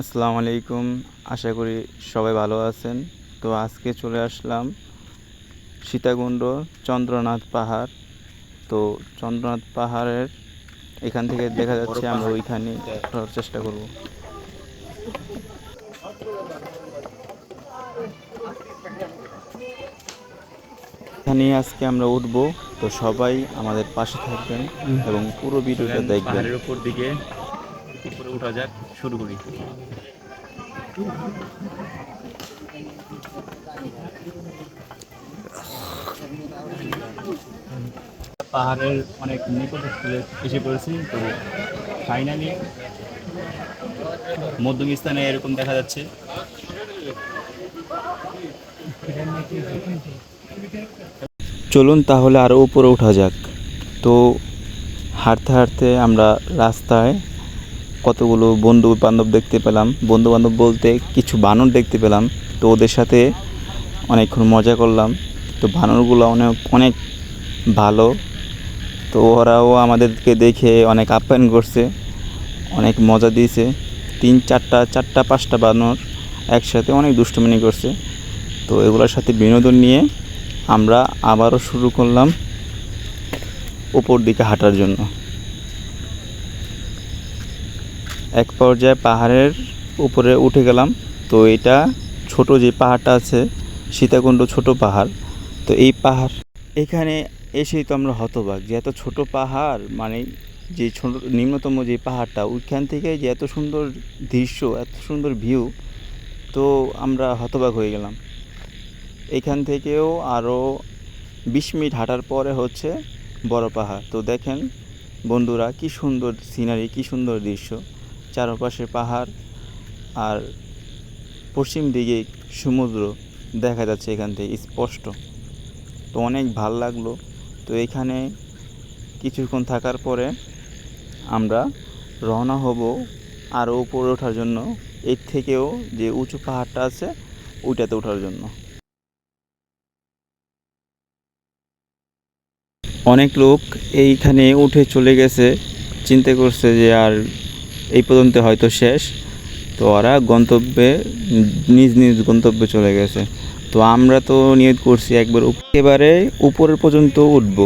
আসসালামু আলাইকুম। আশা করি সবাই ভালো আছেন। তো আজকে চলে আসলাম সীতাকুণ্ড চন্দ্রনাথ পাহাড়। তো চন্দ্রনাথ পাহাড়ের এখান থেকে দেখা যাচ্ছে আমরা ওইখানে ওঠার চেষ্টা করব। এখানে আজকে আমরা উঠবো। তো সবাই আমাদের পাশে থাকবেন এবং পুরো ভিডিওটা দেখবেন। উপর দিকে উপরে উঠা যাক, শুরু করি। পাহাড়ের অনেক নিকটে এসে পড়েছি, তো ফাইনালি মধ্যম স্থানে এরকম দেখা যাচ্ছে। চলুন তাহলে আরও উপরে ওঠা যাক। তো হাঁটতে হাঁটতে আমরা রাস্তায় কতগুলো বন্ধু বান্ধব দেখতে পেলাম। বন্ধু বান্ধব বলতে কিছু বানর দেখতে পেলাম। তো ওদের সাথে অনেকক্ষণ মজা করলাম। তো বানরগুলো অনেক অনেক ভালো। তো ওরাও আমাদেরকে দেখে অনেক আপ্যায়ন করছে, অনেক মজা দিয়েছে। তিন চারটা চারটা, পাঁচটা বানর একসাথে অনেক দুষ্টুমিনি করছে। তো এগুলোর সাথে বিনোদন নিয়ে আমরা আবারও শুরু করলাম। উপর দিকে হাঁটার জন্য। এক পর্যায়ে পাহাড়ের উপরে উঠে গেলাম। তো এটা ছোট যে পাহাড়টা আছে, সীতাকুণ্ড ছোট পাহাড়। তো এই পাহাড়, এখানে এসেই তো আমরা হতবাক যে এত ছোট পাহাড় মানে যে ছোট, নিম্নতম যে পাহাড়টা, ওইখান থেকে যে এত সুন্দর দৃশ্য, এত সুন্দর ভিউ তো আমরা হতবাক হয়ে গেলাম। এখান থেকেও আরও বিশ মিনিট হাঁটার পরে হচ্ছে বড় পাহাড়। তো দেখেন বন্ধুরা, কি সুন্দর সিনারি কি সুন্দর দৃশ্য। চারপাশে পাহাড় আর পশ্চিম দিকে সমুদ্র দেখা যাচ্ছে এখান থেকে, স্পষ্ট। তো অনেক ভালো লাগল। তো এখানে কিছুক্ষণ থাকার পরে আমরা রওনা হব আরও উপরে ওঠার জন্য। এর থেকেও যে উঁচু পাহাড়টা আছে, ওইটাতে ওঠার জন্য। অনেক লোক এইখানে উঠে চলে গেছে। চিন্তা করছে যে আর এই পর্যন্ত হয়তো শেষ। তো ওরা গন্তব্যে, নিজ নিজ গন্তব্যে চলে গেছে। তো আমরা তো নিয়ত করছি একবার একেবারে উপরের পর্যন্ত উঠব।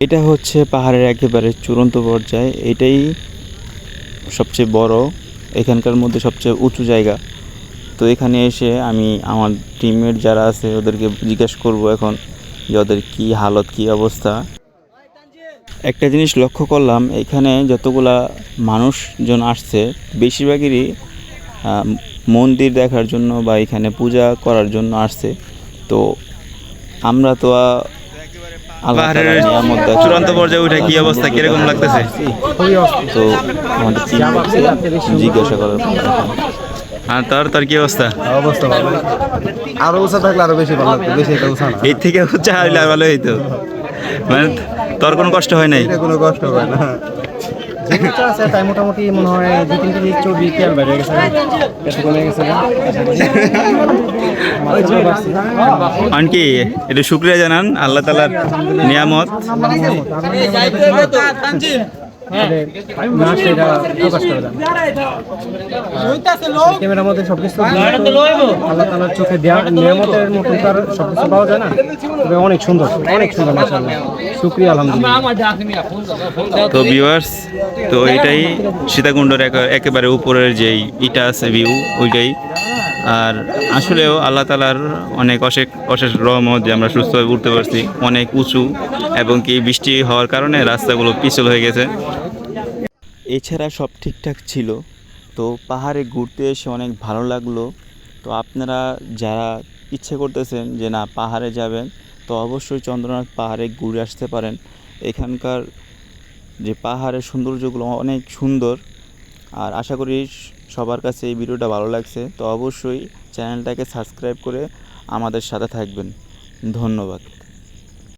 এটা হচ্ছে পাহাড়ের একেবারে চূড়ান্ত পর্যায়ে। এটাই সবচেয়ে বড়, এখানকার মধ্যে সবচেয়ে উঁচু জায়গা। তো এখানে এসে আমি আমার টিমমেট যারা আছে ওদেরকে জিজ্ঞেস করব এখন যে ওদের কী হালত, কী অবস্থা। একটা জিনিস লক্ষ্য করলাম এখানে যতগুলা মানুষজন আসছে বেশিরভাগেরই মন্দির দেখার জন্য বা এখানে পূজা করার জন্য আসছে। তো আমরা তো চূড়ান্ত পর্যায়ে উঠে কি অবস্থা কীরকম লাগতেছে? তো আমাদের জিজ্ঞাসা করার আর তোর তোর কি অবস্থা? অবস্থা ভালো। আরও উঁচা থাকলে আরও বেশি ভালো লাগতো বেশি উঁচা এর থেকে হচ্ছে হাইলে ভালো হইতো। মানে তোর কোনো কষ্ট হয় নাই? কোনো কষ্ট হয় না। তাই মোটামুটি মনে হয় দু তিন কেজি চর্বি তেল বেড়ে গেছে। কমে গেছে মাথা বাড়ছে। কারণ কি এটা শুক্রিয়া জানান আল্লাহ তালার নিয়ামত। না সেটা প্রকাশ করে দেন ক্যামেরার মধ্যে সবকিছু আল্লাহ তালার চোখে দেওয়া নিয়ামতের মতন তার সবকিছু পাওয়া যায় না। তবে অনেক সুন্দর অনেক সুন্দর মাসাল্লাহ শুক্রিয়া আলহামদুলিল্লাহ। তো ভিউয়ার্স তো এটাই সীতাকুণ্ডের একে- একেবারে উপরের যেই ইটা আছে ভিউ ওইটাই। আর আসলেও আল্লাহ তালার অনেক অশেষ অশেষ রহমত যে আমরা সুস্থভাবে উঠতে পারছি। অনেক উঁচু এবং কি বৃষ্টি হওয়ার কারণে রাস্তাগুলো পিছল হয়ে গেছে। এছাড়া সব ঠিকঠাক ছিল। তো পাহাড়ে ঘুরতে এসে অনেক ভালো লাগল। তো আপনারা যারা ইচ্ছে করতেছেন যে না, পাহাড়ে যাবেন, তো অবশ্যই চন্দ্রনাথ পাহাড়ে ঘুরে আসতে পারেন। এখানকার যে পাহাড়ের সৌন্দর্যগুলো অনেক সুন্দর। আর আশা করি সবার কাছে এই ভিডিওটা ভালো লাগছে। তো অবশ্যই চ্যানেলটাকে সাবস্ক্রাইব করে আমাদের সাথে থাকবেন। ধন্যবাদ।